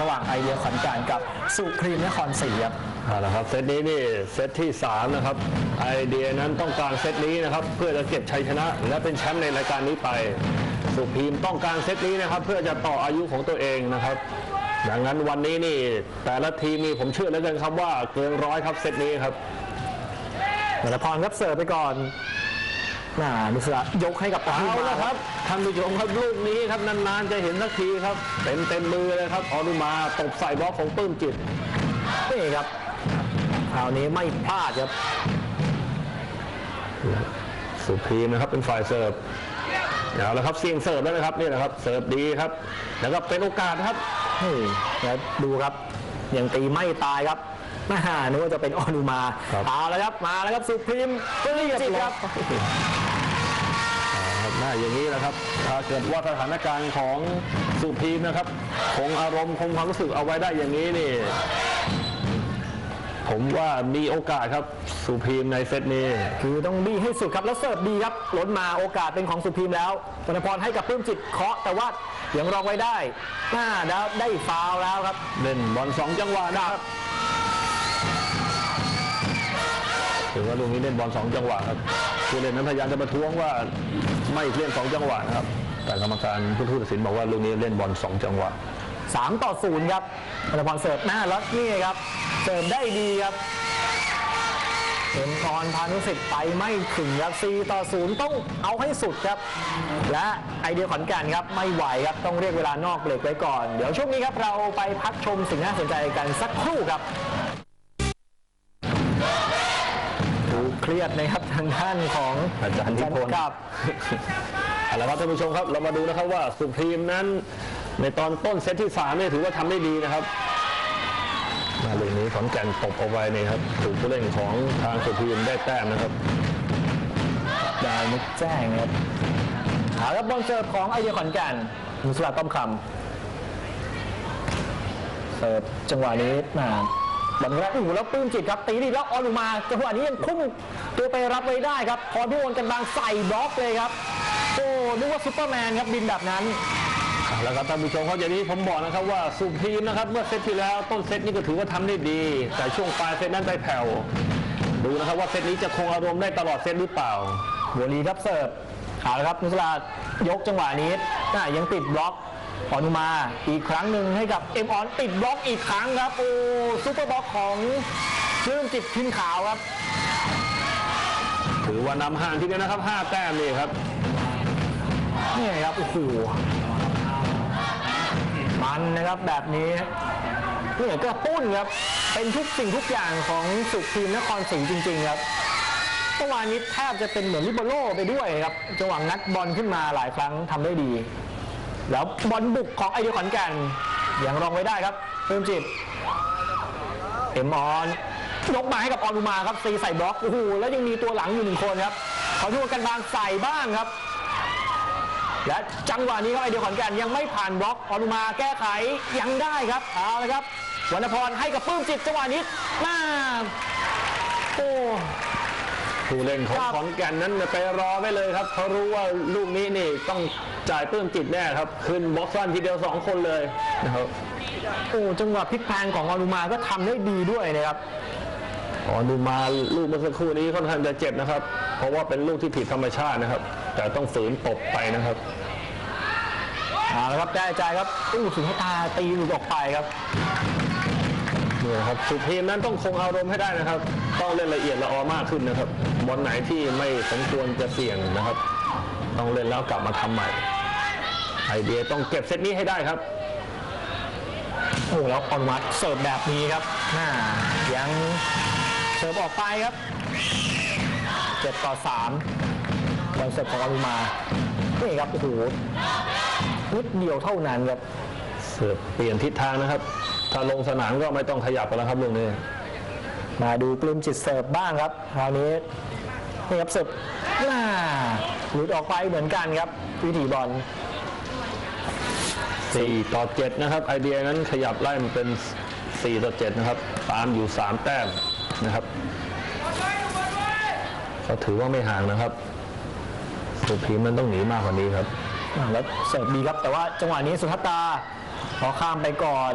ระหว่างไอเดียขอนแก่นกับสุพรีมนครศรีครับเอาละครับเซตนี้นี่เซตที่ 3 นะครับ ไอเดียนั้นต้องการเซตนี้นะครับ เพื่อจะเก็บชัยชนะ และเป็นแชมป์ในรายการนี้ไป สุพีมต้องการเซตนี้นะครับ เพื่อจะต่ออายุของตัวเองนะครับดังนั้นวันนี้นี่แต่ละทีมนี่ผมเชื่อเหลือเกินครับว่าเกินร้อยครับเซตนี้ครับวรรณพรครับเสิร์ฟไปก่อน น่านุสระยกให้กับเอาผู้มาละครับท่านผู้ชมครับลูกนี้ครับนานๆจะเห็นสักทีครับเต็มเต็มมือเลยครับออนุมาตบใส่บล็อกของปื้มจิตนี่ครับคราวนี้ไม่พลาดครับ สุพีมนะครับเป็นฝ่ายเสิร์ฟเอาละครับเสียงเสิร์ฟแล้วนะครับนี่นะครับเสิร์ฟดีครับ แล้วก็เป็นโอกาสครับนี่แล้วดูครับยังตีไม่ตายครับน่านึกว่าจะเป็นออนุมาครับเอาแล้วครับมาแล้วครับสุพรีมปลื้มจิตครับครับห น้าอย่างนี้นะครับ ถ้าเกิดว่าสถานการณ์ของสุพีมนะครับ คงอารมณ์คงความรู้สึกเอาไว้ได้อย่างนี้นี่ ผมว่ามีโอกาสครับสุพีมในเซตนี้คือต้องบี้ให้สุดครับแล้วเสิร์ฟดีครับล้นมาโอกาสเป็นของสุพรีมแล้ววรรณพรให้กับปลื้มจิตเคาะแต่ว่ายังรองไว้ได้หน้าแล้วได้ฟาวล์แล้วครับ เล่นบอลสองจังหวะนะครับ ถือว่าลูกนี้เล่นบอลสองจังหวะครับผู้เล่นนั้นพยายามจะประท้วงว่าไม่เล่นสองจังหวะครับ แต่กรรมการผู้ตัดสินบอกว่าลูกนี้เล่นบอลสองจังหวะ3ต่อ0ครับวรรณพรเสิร์ฟหน้าแล้วนี่ครับเสิร์ฟได้ดีครับเอ็มพรพานุสิทธิ์ไปไม่ถึงครับ4ต่อ 0 ต้องเอาให้สุดครับ และไอเดียขอนแก่นครับไม่ไหวครับต้องเรียกเวลานอกเบรกไว้ก่อน เดี๋ยวช่วงนี้ครับเราไปพักชมสิ่งน่าสนใจกันสักครู่ครับ เครียดนะครับทางด้านของอาจารย์นิพนธ์ครับ เอาละครับท่านผู้ชมครับเรามาดูนะครับว่าสุพรีมนั้นในตอนต้นเซตที่3เนี่ยถือว่าทำได้ดีนะครับมาลูกนี้ขอนแก่นตบเอาไว้นี่ครับถูกผู้เล่นของทางสุพรีมได้แต้มนะครับ ดาวนึกแจ้งครับเอาครับบอลเสิร์ฟของไอเดียขอนแก่นมุสลาต้อมคำเสิร์ฟจังหวะนี้มา บอลแรกโอ้โหแล้วปลื้มจิตครับ ตีดีแล้วออนุมาจังหวะนี้ยังพุ่งตัวไปรับไว้ได้ครับพอพี่โอนกันบางใส่บล็อกเลยครับ โอ้นึกว่าซุปเปอร์แมนครับบินแบบนั้นเอาละครับท่านผู้ชมครับอย่างนี้ผมบอกนะครับว่าสุพรีมนะครับเมื่อเซตที่แล้วต้นเซตนี้ก็ถือว่าทำได้ดี แต่ช่วงปลายเซตนั้นได้แผ่วดูนะครับว่าเซตนี้จะคงอารมณ์ได้ตลอดเซตหรือเปล่าบัวลีครับเสิร์ฟเอาละครับนุสลายกจังหวะนี้น่ายังติดบล็อก ออนุมาอีกครั้งหนึ่งให้กับเอ็มออนติดบล็อกอีกครั้งครับ โอ้ซุปเปอร์บล็อกของปลื้มจิตพินขาวครับ ถือว่านำห่างทีเดียวนะครับ 5 แต้มนี่ครับนี่ครับโอ้โหมันนะครับแบบนี้นี่กระตุ้นครับ เป็นทุกสิ่งทุกอย่างของสุพรีมนครศรีจริง ๆ ครับเมื่อวานนี้แทบจะเป็นเหมือนลิเบโร่ไปด้วยครับจังหวะงัดบอลขึ้นมาหลายครั้งทำได้ดี แล้วบอลบุกของไอเดียขอนแก่นยังรองไว้ได้ครับเพิ่มจิตเอ็มออนยกมาให้กับออนุมาครับตีใส่บล็อกโอ้โหแล้วยังมีตัวหลังอยู่หนึ่งคนครับขอดูกันบางใส่บ้างครับ และจังหวะนี้ครับไอเดียขอนแก่นยังไม่ผ่านบล็อกออนุมาแก้ไขยังได้ครับเอาละครับวรรณพรให้กับปลื้มจิตจังหวะนี้หน้าโอ้ ผู้เล่นของครับขอนแก่นนั้นไปรอไว้เลยครับเขารู้ว่าลูกนี้นี่ต้องจ่ายเพิ่มจิตแน่ครับ ขึ้นบล็อกสั้นทีเดียวสองคนเลยนะครับโอ้จังหวะพลิกแพลงของออนุมาก็ทำได้ดีด้วยนะครับอ๋อดูมาลูกเมื่อสักครู่นี้ค่อนข้างจะเจ็บนะครับ เพราะว่าเป็นลูกที่ผิดธรรมชาตินะครับ แต่ต้องฝืนตบไปนะครับเอาละครับได้ใจครับอู้สุนทรตาตีหลุดออกไปครับ นี่นะครับสุพีมนั้นต้องคงอารมณ์ให้ได้นะครับ ต้องเล่นละเอียดละออมากขึ้นนะครับบอลไหนที่ไม่สมควรจะเสี่ยงนะครับ ต้องเล่นแล้วกลับมาทำใหม่ ไอเดียต้องเก็บเซตนี้ให้ได้ครับโอ้แล้วออนุมัติเสิร์ฟแบบนี้ครับน่ายังเสิร์ฟออกไปครับเจ็ดต่อสามบอลเสิร์ฟของอนุมานี่ครับโอ้โหนิดเดียวเท่านั้นครับ เสิร์ฟเปลี่ยนทิศทางนะครับ ถ้าลงสนามก็ไม่ต้องขยับกันแล้วครับลูกนี้มาดูกลุ่มจิตเสิร์ฟบ้างครับคราวนี้นี่ครับเสิร์ฟน่าหลุดออกไปเหมือนกันครับวิถีบอล4ต่อ7นะครับ ไอเดียนั้นขยับไล่มันเป็น4ต่อ7นะครับ ตามอยู่3แต้มนะครับก็ถือว่าไม่ห่างนะครับ สุพีมมันต้องหนีมากกว่านี้ครับอ่าแล้วเสิร์ฟดีครับ แต่ว่าจังหวะนี้สุทัตตา พอข้ามไปก่อน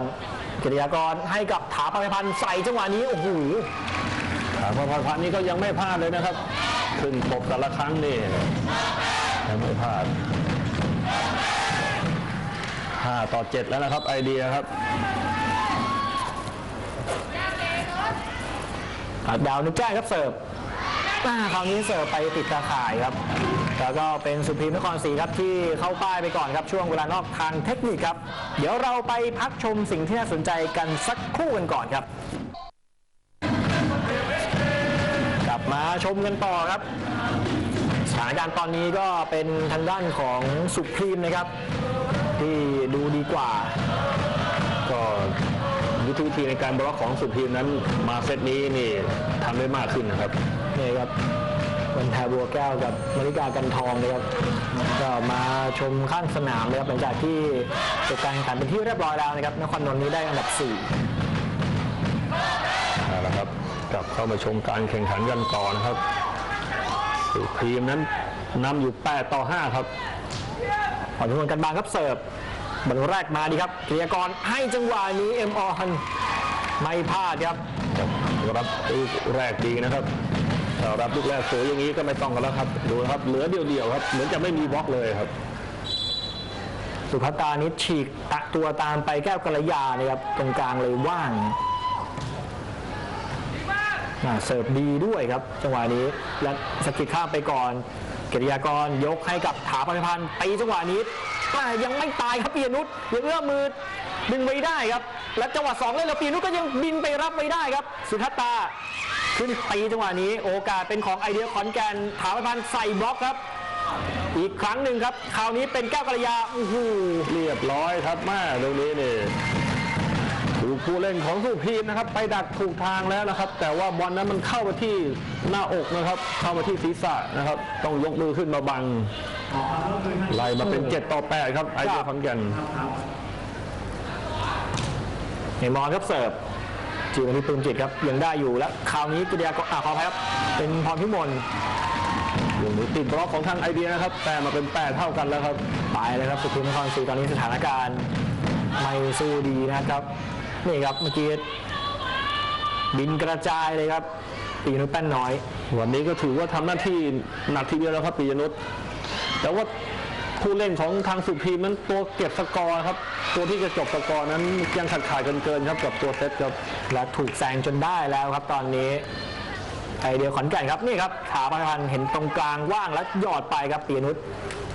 กิติยากรให้กับถาปฏิพันธ์ใส่จังหวะนี้โอ้โหถามว่าพรพันธ์นี่ก็ยังไม่พลาดเลยนะครับ ขึ้นตบแต่ละครั้งนี่ยังไม่พลาด5ต่อ7แล้วนะครับไอเดียครับดาวนึกแจ้งครับเสิร์ฟคราวนี้เสิร์ฟไปติดตาข่ายครับ แล้วก็เป็นสุพรีมนครศรีครับที่เข้าป้ายไปก่อนครับช่วงเวลานอกทางเทคนิคครับ เดี๋ยวเราไปพักชมสิ่งที่น่าสนใจกันสักครู่กันก่อนครับ กลับมาชมกันต่อครับสถานการณ์ตอนนี้ก็เป็นทางด้านของสุพรีมนะครับ ที่ดูดีกว่า ก็ยุทธวิธีในการบล็อกของสุพีมนั้นมาเซตนี้นี่ทำได้มากขึ้นนะครับนี่ครับ วันแทบัวแก้วกับมริกากันทองนะครับก็มาชมข้างสนามนะครับหลังจากที่จบการแข่งขันเป็นที่เรียบร้อยแล้วนะครับนครนนท์นี้ได้อันดับเอาละครับกลับเข้ามาชมการแข่งขันกันต่อนะครับสุพรีมนั้นนำอยู่ 8 ต่อ 5 ครับ4ผ่อนทุนกันบางครับเสิร์ฟบอลแรกมาดีครับเกลียกรให้จังหวะนี้เอ็มออนไม่พลาดครับรับลูกแรกดีนะครับถ้า รับลูกแรกสวยอย่างนี้ก็ไม่ต้องกันแล้วครับดูครับเหลือเดียวๆครับ เหมือนจะไม่มีบล็อกเลยครับสุภัตตานิดฉีกตะตัวตามไปแก้วกัลยานะครับ ตรงกลางเลยว่างอ่าเสิร์ฟดีด้วยครับ จังหวะนี้และสกิดข้ามไปก่อนกิติยากรยกให้กับถาปฏิพันธ์ตีจังหวะนี้อ่ยังไม่ตายครับปียนุชยังเอื้อมมือดึงไว้ได้ครับ และจังหวะสองเลยแล้วปียนุชก็ยังบินไปรับไว้ได้ครับ สุทัตตา ขึ้นตีจังหวะนี้ โอกาสเป็นของไอเดียขอนแก่นถาปฏิพันธ์ใส่บล็อกครับ อีกครั้งหนึ่งครับ คราวนี้เป็นแก้วกัลยาโอ้โหเรียบร้อยครับแม่ตรงนี้นี่ดูผู้เล่นของสุพีมนะครับ ไปดักถูกทางแล้วนะครับ แต่ว่าบอลนั้นมันเข้ามาที่หน้าอกนะครับ เข้ามาที่ศีรษะนะครับ ต้องยกมือขึ้นมาบังไล่มาเป็น 7 ต่อ 8 ครับไอเดียขอนแก่นเนมอนครับเสิร์ฟ จีวันนี้ปืนจิตครับยังได้อยู่แล้วคราวนี้กิติยากรอ่าขออภัยครับ เป็นพรพิมลลูกนี้ติดบล็อกของทางไอเดียนะครับ แต่มาเป็น8เท่ากันแล้วครับตายเลยครับสุพรรณนครศรีตอนนี้สถานการณ์ไม่สู้ดีนะครับนี่ครับเมื่อกี้บินกระจายเลยครับปีนุชแป้นน้อย วันนี้ก็ถือว่าทำหน้าที่หนักทีเดียวแล้วครับปิยนุชแต่ว่า ผู้เล่นของทางสุพีมนั้นตัวเก็บสกอร์ครับ ตัวที่จะจบสกอร์นั้นยังขาดขาดๆเกินๆครับกับตัวเซตครับและถูกแซงจนได้แล้วครับตอนนี้ไอเดียขอนแก่นครับนี่ครับขาประพันธ์เห็นตรงกลางว่างแล้วหยอดไปครับปีนุช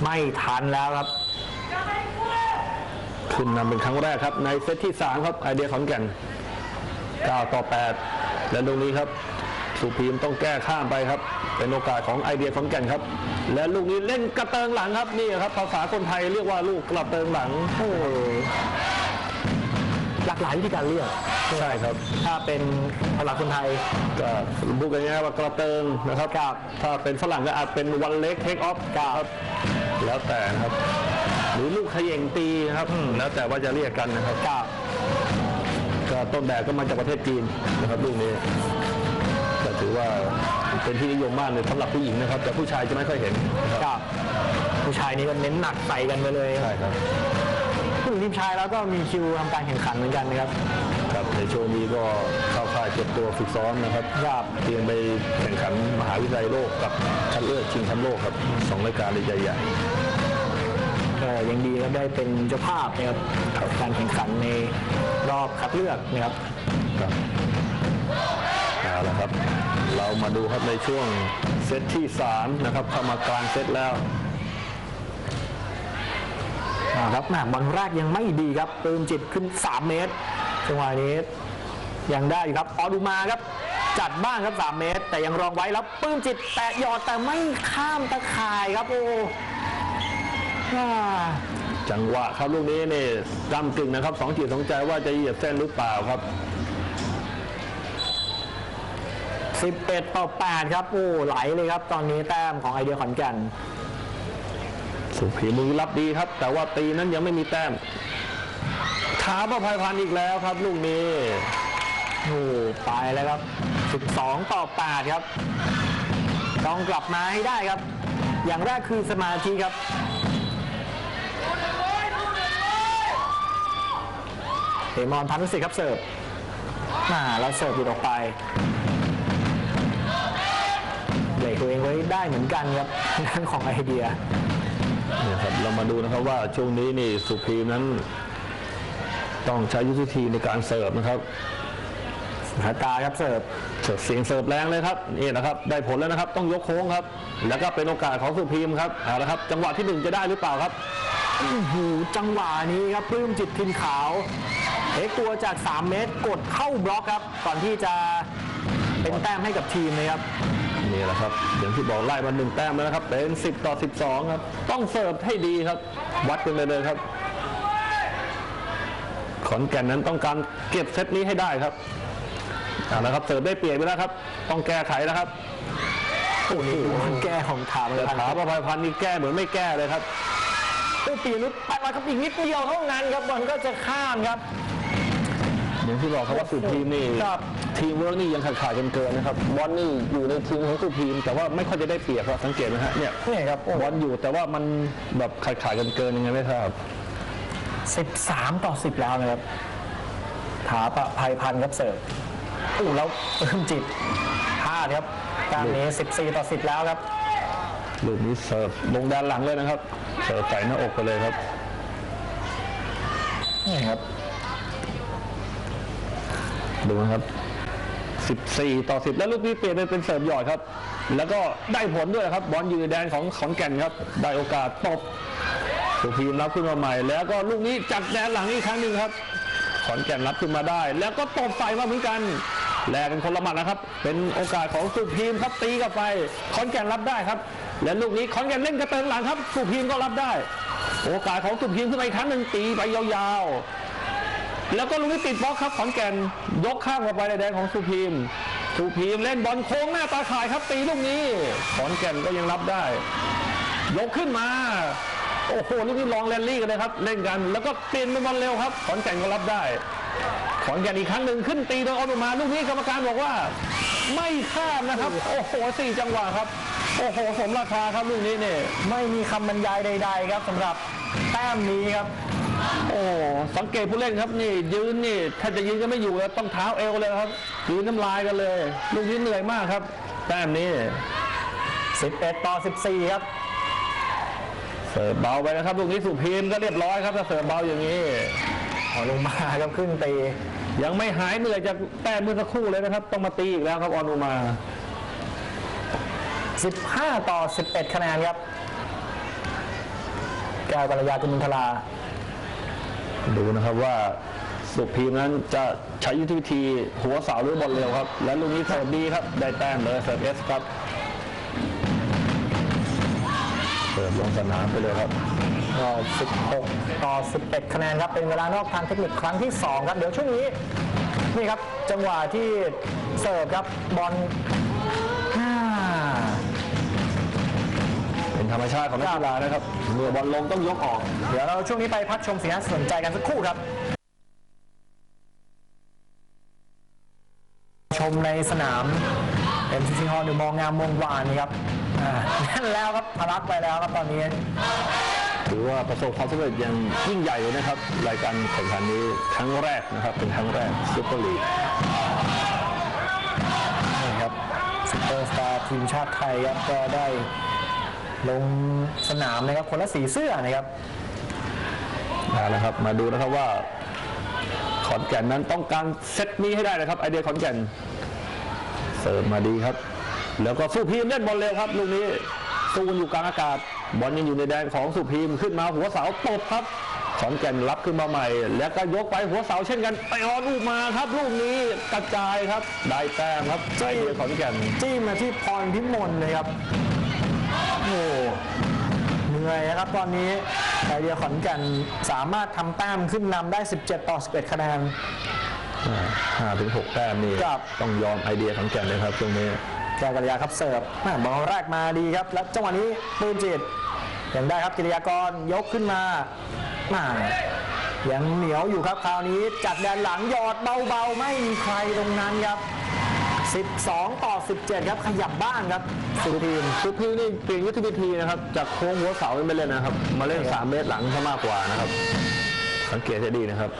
ไม่ทันแล้วครับขึ้นนำเป็นครั้งแรกครับในเซตที่3ครับไอเดียขอนแก่น9ต่อ8และตรงนี้ครับ สุพีมต้องแก้ข้ามไปครับ เป็นโอกาสของไอเดียขอนแก่นครับ และลูกนี้เล่นกระเติงหลังครับนี่ครับ ภาษาคนไทยเรียกว่าลูกกระเติงหลังโอ้โหหลากหลายวิธีการเรียกใช่ครับ ถ้าเป็นภาษาคนไทยก็พูดกันง่ายๆว่ากระเติงนะครับครับถ้าเป็นฝรั่งก็อาจเป็นวันเล็กเทคออฟครับแล้วแต่นะครับ หรือลูกเขย่งตีนะครับแล้วแต่ว่าจะเรียกกันนะครับกับก็ต้นแบบก็มาจากประเทศจีนนะครับลูกนี้ก็ถือ ว่าเป็นที่นิยมมากเลยสำหรับผู้หญิงนะครับ แต่ผู้ชายจะไม่ค่อยเห็นนะครับกับ ผู้ชายนี่ก็เน้นหนักใส่กันไปเลยใช่ครับผู้หญิงทีมชายแล้วก็มีคิวทำการแข่งขันเหมือนกันนะครับครับในช่วงนี้ก็เข้าค่ายเก็บตัวฝึกซ้อมนะครับครับเตรียมไปแข่งขันมหาวิทยาลัยโลกกับคัดเลือกชิงแชมป์โลกครับสองรายการใหญ่ก็ยังดีครับได้เป็นเจ้าภาพนะครับการแข่งขันในรอบคัดเลือกนะครับๆครับเอาละครับเรา มาดูครับในช่วงเซตที่สามนะครับเข้ามากลางเซตแล้วครับแหมบอลแรกยังไม่ดีครับปืนจิตขึ้น 3 เมตรจังหวะนี้ยังได้อยู่ครับออดูมาครับ จัดบ้างครับ 3 เมตร แต่ยังรองไว้แล้วปืนจิตแตะยอดแต่ไม่ข้ามตะข่ายครับ โอ้จังหวะครับลูกนี้นี่กำกึ่งนะครับสองจิตสองใจว่าจะเหยียบเส้นหรือเปล่าครับ 11 ต่อ 8 ครับโอ้ไหลเลยครับ ตอนนี้แต้มของไอเดียขอนแก่นสุผีมือรับดีครับ แต่ว่าตีนั้นยังไม่มีแต้มขาประภัยพันธ์อีกแล้วครับ ลูกนี้โอ้ไปแล้วครับ 12 ต่อ 8 ครับ ต้องกลับมาให้ได้ครับ อย่างแรกคือสมาธิครับเอมอนพันธุสิครับเสิร์ฟมาแล้วเสิร์ฟหลุดออกไป ไว้ได้เหมือนกันครับทางด้านของไอเดียเนี่ยครับเรามาดูนะครับว่าช่วงนี้นี่สุพีมนั้น ต้องใช้ยุทธวิธีในการเสิร์ฟนะครับสายตาครับเสิร์ฟเสิร์ฟเสียงเสิร์ฟแรงเลยครับนี่นะครับได้ผลแล้วนะครับ ต้องยกโค้งครับ แล้วก็เป็นโอกาสของสุพีมครับเอาละครับ จังหวะที่หนึ่งจะได้หรือเปล่าครับอื้อหูจังหวะนี้ครับปลื้มจิตทินขาวเอ็กตัวจาก 3 เมตรกดเข้าบล็อกครับก่อนที่จะเป็นแต้มให้กับทีมเลยครับ นี่แหละครับอย่างที่บอกไล่มาหนึ่งแต้มแล้วนะครับ เป็น 10 ต่อ 12 ครับ ต้องเสิร์ฟให้ดีครับ วัดกันเลยเลยครับ ขอนแก่นนั้นต้องการเก็บเซตนี้ให้ได้ครับเอาละครับเสิร์ฟได้เปรียบไปแล้วครับ ต้องแก้ไขแล้วครับโอ้โหแก้ของถามเลยแต่ครับถาประภัยพันธ์นี่แก้เหมือนไม่แก้เลยครับโอ้ปีนุชไปมาครับอีกนิดเดียวเท่านั้นครับบอลก็จะข้ามครับ อย่างที่บอกครับว่าสุพีมนี่ครับ ทีมเวิร์กนี่ยังขาดขาดกันเกินนะครับบอลนี่อยู่ในทีมของสุพีมแต่ว่าไม่ค่อยจะได้เปรียบครับสังเกตไหมฮะเนี่ยนี่ครับโอ้บอลอยู่แต่ว่ามันแบบขาดขาดกันเกินยังไงไม่ทราบ 13 ต่อ 10 แล้วนะครับถาประภัยพันธ์ครับเสิร์ฟโอ้แล้วปลื้มจิตพลาดครับการนี้ 14 ต่อ 10 แล้วครับ ลูกนี้เสิร์ฟลงด้านหลังเลยนะครับ เสิร์ฟใส่หน้าอกไปเลยครับ นี่ครับ ดูนะครับ 14 ต่อ 10 แล้วลูกนี้เปลี่ยนไปเป็นเสิร์ฟหยอดครับ แล้วก็ได้ผลด้วยครับ บอลอยู่ในแดนของขอนแก่นครับ ได้โอกาสตบสุพีมรับขึ้นมาใหม่ แล้วก็ลูกนี้จากแดนหลังอีกครั้งหนึ่งครับ ขอนแก่นรับขึ้นมาได้ แล้วก็ตบใส่มาเหมือนกันแลกกันคนละหมัดนะครับ เป็นโอกาสของสุพีมครับตีกลับไปขอนแก่นรับได้ครับ และลูกนี้ขอนแก่นเล่นกระเติงหลังครับ สุพีมก็รับได้ โอกาสของสุพีมขึ้นมาอีกครั้งหนึ่งตีไปยาวๆ แล้วก็ลูกนี้ติดบล็อกครับขอนแก่นยกข้ามเข้าไปในแดนของสุพีมสุพีมเล่นบอลโค้งหน้าตาข่ายครับตีลูกนี้ขอนแก่นก็ยังรับได้ ยกขึ้นมาโอ้โหลูกนี้ลองแรลลี่กันเลยครับ เล่นกัน แล้วก็เปลี่ยนเป็นบอลเร็วครับ ขอนแก่นก็รับได้ ขอนแก่นอีกครั้งหนึ่งขึ้นตีโดยอนุมาลูกนี้กรรมการบอกว่า ไม่ข้ามนะครับ โอ้โหสี่จังหวะครับ โอ้โหสมราคาครับลูกนี้เนี่ยไม่มีคำบรรยายใด ๆ ครับสำหรับแต้มนี้ครับ โอ้สังเกตผู้เล่นครับนี่ ยืนนี่ถ้าจะยืนก็ไม่อยู่แล้วต้องเท้าเอวเลยครับยืนน้ำลายกันเลย ลูกนี้เหนื่อยมากครับ แต้มนี้ 11 ต่อ 14 ครับ เสิร์ฟเบาไปนะครับลูกนี้สุพีมก็เรียบร้อยครับถ้าเสิร์ฟเบาอย่างนี้ขอลงมาครับขึ้นตี ยังไม่หายเหนื่อยจากแต้มเมื่อสักครู่เลยนะครับ ต้องมาตีอีกแล้วครับออนุมา 15 ต่อ 11 คะแนนครับ แก้วกัลยากุมทลา ดูนะครับว่าสุพีมนั้นจะใช้ยุทธวิธีหัวเสาหรือบอลเร็วครับ และลูกนี้เสิร์ฟดีครับ ได้แต้มเลยเสิร์ฟเอสครับเสิร์ฟลงสนามไปเลยครับก็16 ต่อ 11 คะแนนครับ เป็นเวลานอกทางเทคนิคครั้งที่ 2 ครับ เดี๋ยวช่วงนี้ นี่ครับ จังหวะที่เสิร์ฟครับบอล ธรรมชาติของนักกีฬานะครับเมื่อบอลลงต้องยกออก เดี๋ยวเราช่วงนี้ไปพักชมสีหน้าสนใจกันสักครู่ครับ ชมในสนาม MCC Hall เดอะมองงามวงวานนี่ครับอ่าแน่นแล้วครับทะลักไปแล้วครับตอนนี้ถือว่าประสบความสำเร็จอย่างยิ่งใหญ่เลยนะครับ รายการแข่งขันนี้ครั้งแรกนะครับ เป็นครั้งแรกซูเปอร์ลีกนี่ครับซุปเปอร์สตาร์ทีมชาติไทยครับก็ได้ ลงสนามนะครับคนละสีเสื้อนะครับเอาละครับ มาดูนะครับว่า ขอนแก่นนั้นต้องการเซตนี้ให้ได้นะครับ ไอเดียขอนแก่น เสิร์ฟมาดีครับ แล้วก็สุพีมเล่นบอลเร็วครับลูกนี้สู้กันอยู่กลางอากาศ บอลยังอยู่ในแดนของสุพีมขึ้นมาหัวเสาตบครับขอนแก่นรับขึ้นมาใหม่ แล้วก็ยกไปหัวเสาเช่นกันไปออนลูกมาครับลูกนี้กระจายครับ ได้แต้มครับไอเดียขอนแก่นจี้มาที่พรพิมลเลยครับ โอ้เหนื่อยนะครับตอนนี้ไอเดียขอนแก่นสามารถทำแต้มขึ้นนำได้ 17 ต่อ 11 คะแนนห้าถึงหกแต้มนี่ครับ ต้องยอมไอเดียขอนแก่นเลยครับตรงนี้แก้วกัลยาครับเสิร์ฟแม่บอลแรกมาดีครับ และจังหวะนี้ปืนจิตยังได้ครับกิริยากรยกขึ้นมามายังเหนียวอยู่ครับคราวนี้จากแดนหลังหยอดเบาๆ ไม่มีใครตรงนั้นครับ 12 ต่อ 17 ครับ ขยับบ้านครับ สุทีมสุพีนี่เปลี่ยนยุทธวิธีนะครับ จากโค้งหัวเสาไม่เล่นนะครับ มาเล่น 3 เมตรหลังซะมากกว่านะครับ สังเกตให้ดีนะครับ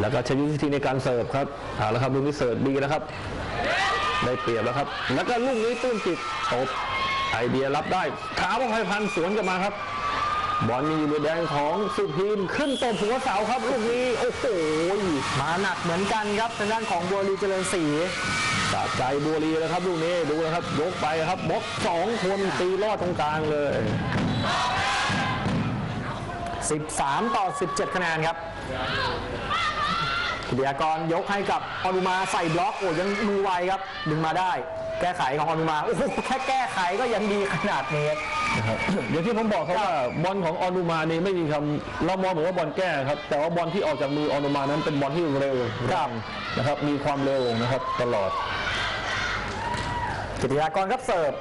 แล้วก็ใช้ยุทธวิธีในการเสิร์ฟครับเอาละครับลูกนี้เสิร์ฟดีแล้วครับ ได้เปรียบแล้วครับ แล้วก็ลูกนี้ตื้นจิตตบไอเดียรับได้ขาของไพพันธ์สวนกลับมาครับ บอลมีอยู่ในแดงของสุพีมขึ้นตบหัวเสาครับลูกนี้โอ้โหมาหนักเหมือนกันครับทางด้านของบัวลีเจริญศรีสะใจบัวลีแล้วครับลูกนี้ดูนะครับ ยกไปครับบล็อกสองคนตีลอดตรงกลางเลย 13 ต่อ 17 คะแนนครับกิติยากรยกให้กับอนุมาใส่บล็อกโอ้ยังมือไวครับ ดึงมาได้ แก้ไขของอนุมาโอ้โหแค่แก้ไขก็ยังดีขนาดนี้ นะครับอย่างที่ผมบอกครับว่าบอลของออนุมานี่ไม่มีคำเรามองเหมือนว่าบอลแก้ครับ แต่ว่าบอลที่ออกจากมือออนุมานั้นเป็นบอลที่เร็วครับ นะครับ มีความเร็วนะครับตลอด กิติยากรครับเสิร์ฟ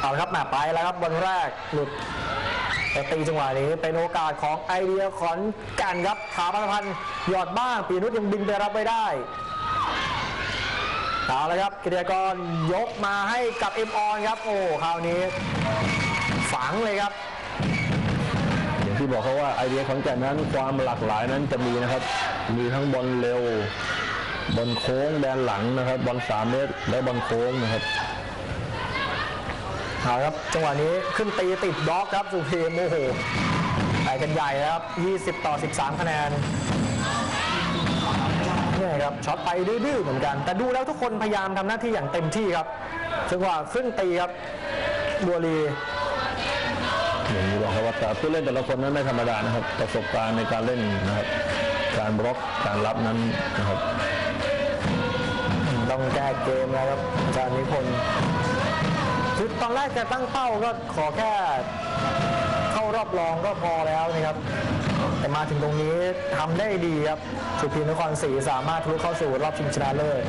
เอาละครับมาไปแล้วครับบอลแรกหลุดแต่ตีจังหวะนี้เป็นโอกาสของไอเดียขอนแกันครับขาพันพันธ์หยอดบ้างปีนุชยังบินไปรับไม่ได้ เอาละครับกิติยากรยกมาให้กับเอ็มออนครับ โอ้คราวนี้ ฝังเลยครับ อย่างที่บอกเขาว่าไอเดียของแก่นนั้นความหลากหลายนั้นจะมีนะครับ มีทั้งบอลเร็วบอลโค้งแดนหลังนะครับบอลสามเมตรและบอลโค้งนะครับเอาละครับจังหวะนี้ขึ้นตีติดบล็อกครับสุพีมโอ้โหไปกันใหญ่แล้วครับ 20 ต่อ 13 คะแนนเนี่ยครับช็อตไปดื้อๆเหมือนกัน แต่ดูแล้วทุกคนพยายามทำหน้าที่อย่างเต็มที่ครับจังหวะขึ้นตีครับบัวลีอย่างที่บอกครับว่าแต่ผู้เล่นแต่ละคนนั้นไม่ธรรมดานะครับ ประสบการณ์ในการเล่นนะครับ การบล็อกการรับนั้นนะครับ ต้องแก้เกมแล้วครับอาจารย์นิพนธ์คือตอนแรกจะตั้งเป้าก็ขอแค่เข้ารอบรองก็พอแล้วนะครับ แต่มาถึงตรงนี้ทำได้ดีครับสุพีมนครศรีสามารถทะลุเข้าสู่รอบชิงชนะเลิศ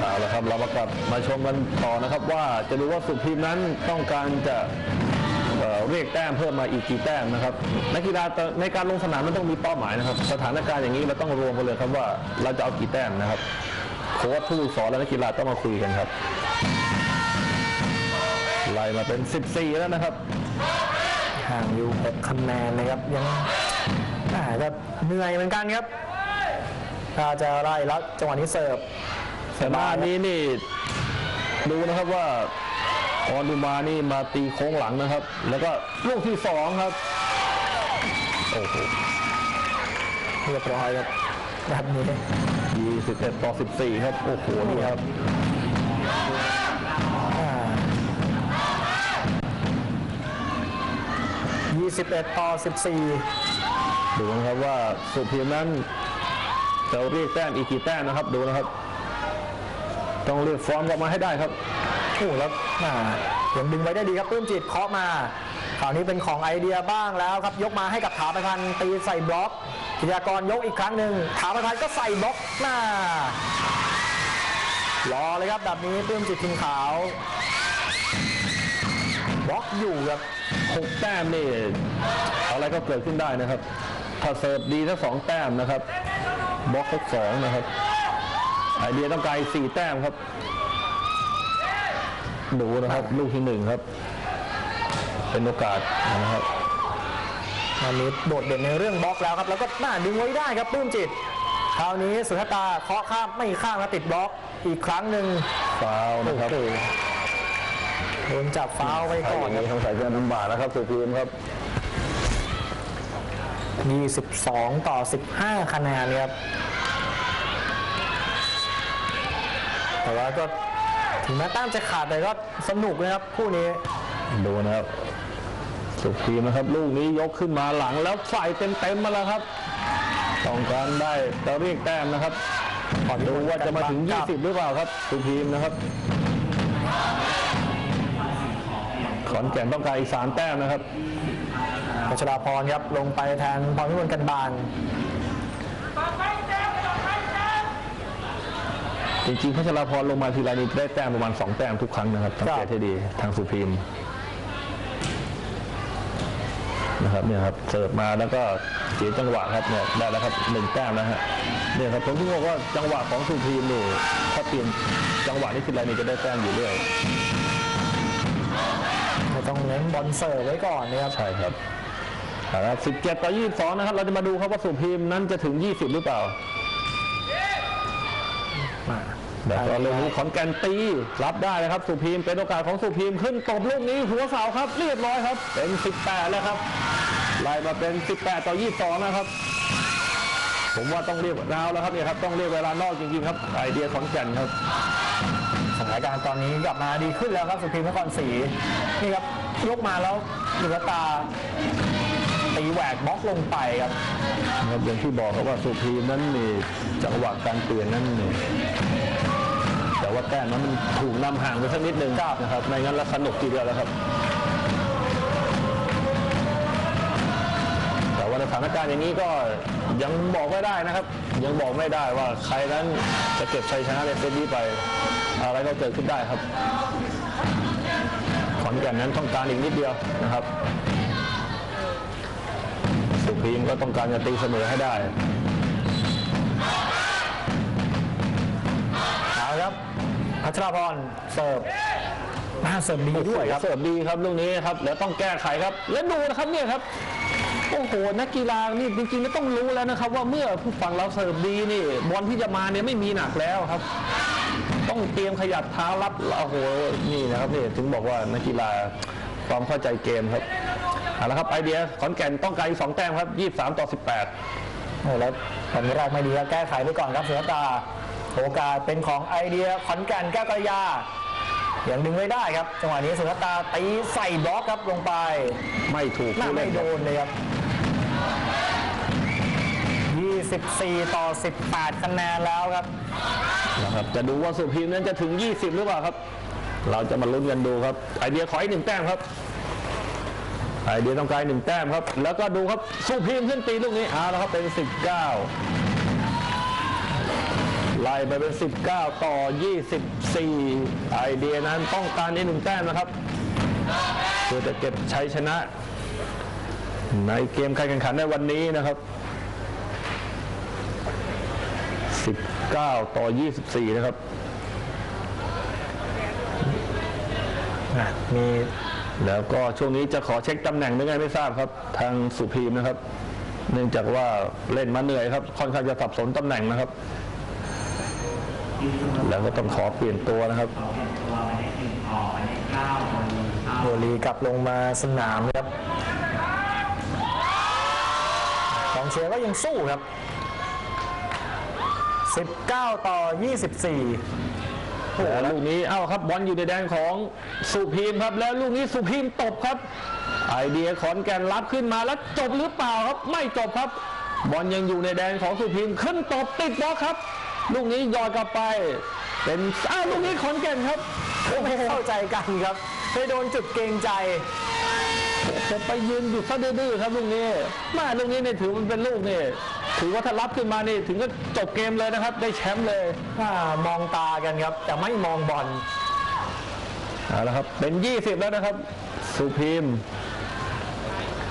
เอาละครับเรามากลับมาชมกันต่อนะครับ ว่าจะดูว่าสุพีมนั้นต้องการจะเอ่อเรียกแต้มเพิ่มมาอีกกี่แต้มนะครับนักกีฬาในการลงสนามมันต้องมีเป้าหมายนะครับ สถานการณ์อย่างนี้เราต้องรวมกันเลยครับว่าเราจะเอากี่แต้มนะครับโค้ชผู้ฝึกสอนและนักกีฬาต้องมาคุยกันครับไล่มาเป็น 14 แล้วนะครับ ห่างอยู่6คะแนนนะครับยังอ่าก็เหนื่อยเหมือนกันครับถ้าจะไล่แล้วจังหวะนี้เสิร์ฟแต่หน้านี้นี่ดูนะครับว่าออนดูมานี่มาตีโค้งหลังนะครับ แล้วก็ลูกที่สองครับโอ้โหเรียบร้อยครับแบบนี้21ต่อ14 ครับ โอ้โหนี่ครับ 21 ต่อ 14 ดูนะครับว่าสุพีมนั้นจะเรียกแต้มอีกกี่แต้มนะครับ ดูนะครับ ต้องเรียกฟอร์มกลับมาให้ได้ครับโอ้แล้วอ่ายังดึงไว้ได้ดีครับปื้มจิตเคาะมาคราวนี้เป็นของไอเดียบ้างแล้วครับ ยกมาให้กับถาประพันธ์ตีใส่บล็อกกิยากรยกอีกครั้งหนึ่งถาประพันธ์ก็ใส่บล็อกหน้ารอเลยครับแบบนี้ปื้มจิตทิมขาวบล็อกอยู่ครับ 6แต้มนี่อะไรก็เกิดขึ้นได้นะครับ ถ้าเสิร์ฟดีทั้งสองแต้มนะครับบล็อกทั้งสองนะครับไอเดียต้องการอีกสี่แต้มครับ ดูนะครับ ลูกที่หนึ่งครับ เป็นโอกาสนะครับวันนี้โดดเด่นในเรื่องบล็อกแล้วครับ แล้วก็น่าดึงไว้ได้ครับปลื้มจิต คราวนี้สุธตาเคาะข้ามไม่ข้ามแล้วติดบล็อกอีกครั้งหนึ่งฟาวล์นะครับ โอ้โหโดนจับฟาวล์ไปก่อนใช่คนี้รับสงสัยจะลำบากนะครับสุพีมครับ 22 ต่อ 15 คะแนนครับ แต่ว่าก็ถึงแม้แต้มจะขาดแต่ก็สนุกนะครับคู่นี้ ดูนะครับ สุพีมนะครับ ลูกนี้ยกขึ้นมาหลังแล้วใส่เต็มๆมาแล้วครับ ต้องการได้จะเรียกแต้มนะครับดูว่าจะมาถึง 20 หรือเปล่าครับสุพีมนะครับ ขอนแก่นต้องการอีก3แต้มนะครับพัชราพรครับลงไปแทนพรพิมลกันบานจริงๆพัชราพรลงมาทีไรนี้ได้แต้มประมาณ2แต้มทุกครั้งนะครับสังเกตให้ดีทางสุพีมนะครับเนี่ยครับเสิร์ฟมาแล้วก็เสียจังหวะครับเนี่ยได้แล้วครับหนึ่งแต้มแล้วฮะเนี่ยครับผมถึงบอกว่าจังหวะของสุพีมนี่ถ้าเปลี่ยนจังหวะนี้ทีไรนี่จะได้แต้มอยู่เรื่อยไม่ ต้องเน้นบอลเสิร์ฟไว้ก่อนนะครับใช่ครับครับ17 ต่อ 22 นะครับ เราจะมาดูครับว่าสุพีมนั้นจะถึง 20 หรือเปล่ามาแต่ก็ลงขอนแก่นตี รับได้นะครับ สุพีมเป็นโอกาสของสุพีมขึ้นตบลูกนี้หัวเสาครับ เรียบร้อยครับ เป็น 18 แล้วครับ ไล่มาเป็น 18 ต่อ 22 นะครับ ผมว่าต้องเรียกราวแล้วครับเนี่ยครับ ต้องเรียกเวลานอกจริงๆครับ ไอเดียขอนแก่นครับสถานการณ์ตอนนี้กลับมาดีขึ้นแล้วครับสุพรีมนครศรีนี่ครับยกมาแล้วเหลือตาตีแหวกบล็อกลงไปครับครับอย่างที่บอกครับว่าสุพีมนั้นนี่จังหวะการเปลี่ยนนั้นนี่แต่ว่าแต้มนั้นมันถูกนำห่างไปสักนิดหนึ่งนะครับไม่งั้นแล้วสนุกทีเดียวแล้วครับ แต่ว่าในสถานการณ์อย่างนี้ก็ยังบอกไม่ได้นะครับ ยังบอกไม่ได้ว่าใครนั้นจะเก็บชัยชนะในเซตนี้ไป อะไรก็เกิดขึ้นได้ครับ ขอนแก่นนั้นต้องการอีกนิดเดียวนะครับสุพีมก็ต้องการจะตีเสมอให้ได้เอาครับพัชรพรเสิร์ฟมาเสิร์ฟดีด้วยครับเสิร์ฟดีครับลูกนี้ครับแล้วต้องแก้ไขครับ แล้วดูนะครับเนี่ยครับโอ้โห นักกีฬานี่จริงๆแล้วต้องรู้แล้วนะครับ ว่าเมื่อผู้ฝั่งเราเสิร์ฟดีนี่บอลที่จะมาเนี่ยไม่มีหนักแล้วครับต้อง เตรียมขยับเท้ารับโอ้โหนี่นะครับนี่ถึงบอกว่านักกีฬาความเข้าใจเกมครับเอาละครับไอเดียขอนแก่นต้องการอีกสองแต้มครับ23ต่อ18โอ้แล้วตอนแรกไม่ดีก็แก้ไขไปก่อนครับเสือตาโอกาสเป็นของไอเดียขอนแก่นแก้วกระยายังดึงไม่ได้ครับจังหวะนี้สุนตาตีใส่บล็อกครับลงไป ไม่ถูกหน้าผู้ไม่เล่นโดนเลยครับ 24ต่อ 18 คะแนนแล้วครับนะครับ จะดูว่าสุพีมนั้นจะถึง 20 หรือเปล่าครับ เราจะมาลุ้นกันดูครับ ไอเดียขออีกหนึ่งแต้มครับ ไอเดียต้องการหนึ่งแต้มครับ แล้วก็ดูครับสุพีมขึ้นตีลูกนี้เอาแล้วครับเป็น 19 ไล่ไปเป็น 19 ต่อ 24 ไอเดียนั้นต้องการอีกหนึ่งแต้มนะครับเพื่อจะเก็บชัยชนะ ในเกมการแข่งขันในวันนี้นะครับ 19 ต่อ 24 นะครับอะมีแล้วก็ช่วงนี้จะขอเช็คตำแหน่งหรือไงไม่ทราบครับ ทางสุพีมนะครับ เนื่องจากว่าเล่นมาเหนื่อยครับ ค่อนข้างจะสับสนตำแหน่งนะครับ แล้วก็ต้องขอเปลี่ยนตัวนะครับโบลีกลับลงมาสนามครับกองเชียร์ก็ยังสู้ครับ 19 ต่อ 24แล้วลูกนี้เอ้าครับบอลอยู่ในแดนของสุพีมครับแล้วลูกนี้สุพีมตบครับ ไอเดียขอนแก่นรับขึ้นมาแล้วจบหรือเปล่าครับ ไม่จบครับ บอลยังอยู่ในแดนของสุพีมขึ้นตบติดบล็อกครับ ลูกนี้ยอดกลับไป เป็นอ้าวลูกนี้ขอนแก่นครับไม่เข้าใจกันครับไปโดนจุดเกรงใจจะไปยืนอยู่ซะดื้อๆครับลูกนี้แมาลูกนี้เนี่ยถือมันเป็นลูกนี่ ถือว่าถ้ารับขึ้นมานี่ถึงก็จบเกมเลยนะครับ ได้แชมป์เลยอ่ามองตากันครับ แต่ไม่มองบอลเอาละครับ เป็น 20 แล้วนะครับ สุพีม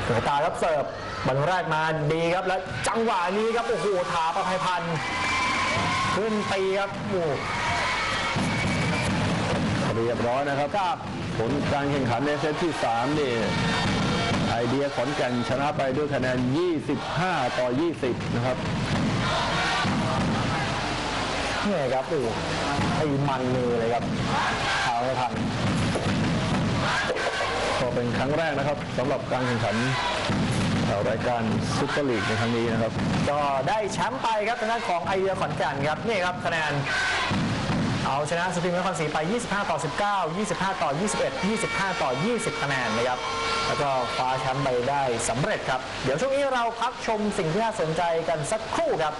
เสือตาครับเสิร์ฟบอลแรกมาดีครับแล้วจังหวะนี้ครับโอ้โหถาประภัยพันธ์ขึ้นตีครับโอ้โหเรียบร้อยนะครับครับ ผลการแข่งขันในเซตที่3นี่ ไอเดียขอนแก่นชนะไปด้วยคะแนน 25 ต่อ 20 นะครับนี่ครับโอ้โหตีมันมือเลยครับถาประภัยพันก็เป็นครั้งแรกนะครับสำหรับการแข่งขันรายการซุปเปอร์ลีกในครั้งนี้นะครับ ก็ได้แชมป์ไปครับทางด้านของไอเดียขอนแก่นครับนี่ครับคะแนนเอาชนะสุพรรณนครศรีไป 25 ต่อ 19 25 ต่อ 21 25 ต่อ 20 คะแนนนะครับ แล้วก็คว้าแชมป์ไปได้สำเร็จครับ เดี๋ยวช่วงนี้เราพักชมสิ่งที่น่าสนใจกันสักครู่ครับ